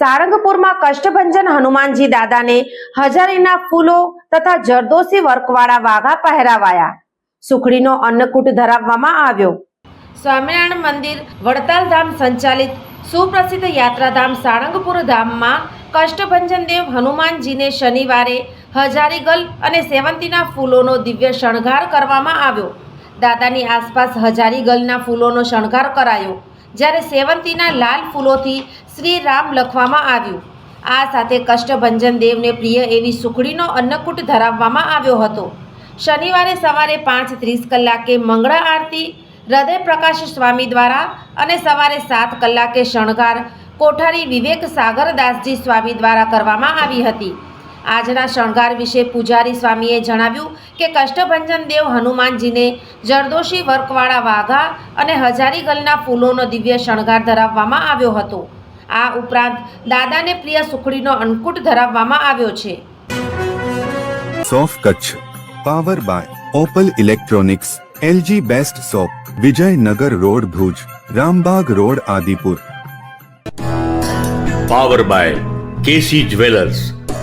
સારંગપુરમાં કષ્ટભંજન હનુમાનજી દાદાને હજારીના ફૂલો તથા જરદોશી વર્કવાળા વાઘા પહેરાવાયા. સુખડીનો અન્નકૂટ ધરાવવામાં આવ્યો. સ્વામિનારાયણ મંદિર વડતાલ ધામ સંચાલિત સુપ્રસિદ્ધ યાત્રાધામ સાળંગપુર ધામમાં કષ્ટભંજન દેવ હનુમાનજીને શનિવારે હજારીગલ અને સેવંતીના ફૂલોનો દિવ્ય શણગાર કરવામાં આવ્યો. દાદાની આસપાસ હજારીગલના ફૂલોનો શણગાર કરાયો. જ્યારે સેવંતીના લાલ ફૂલોથી શ્રી રામ લખવામાં આવ્યું. આ સાથે કષ્ટભંજન દેવને પ્રિય એવી સુખડીનો અન્નકૂટ ધરાવવામાં આવ્યો હતો. શનિવારે સવારે પાંચ ત્રીસ કલાકે મંગળા આરતી, હૃદય પ્રકાશ સ્વામી દ્વારા અને સવારે સાત કલાકે શણગાર કોઠારી વિવેક સાગરદાસજી સ્વામી દ્વારા કરવામાં આવી હતી. આજના શણગાર વિશે પૂજારી સ્વામીએ જણાવ્યું કે કષ્ટભંજન દેવ હનુમાનજીને જરદોશી વર્કવાળા વાઘા અને હજારીગલના ફૂલોનો દિવ્ય શણગાર ધરાવવામાં આવ્યો હતો. આ ઉપરાંત દાદાને પ્રિય સુખડીનો અન્નકૂટ ધરાવવામાં આવ્યો છે. સોફ Kutch power by opal electronics LG best shop Vijaynagar road Bhuj Rambaug road Adipur. Power by KC jewellers.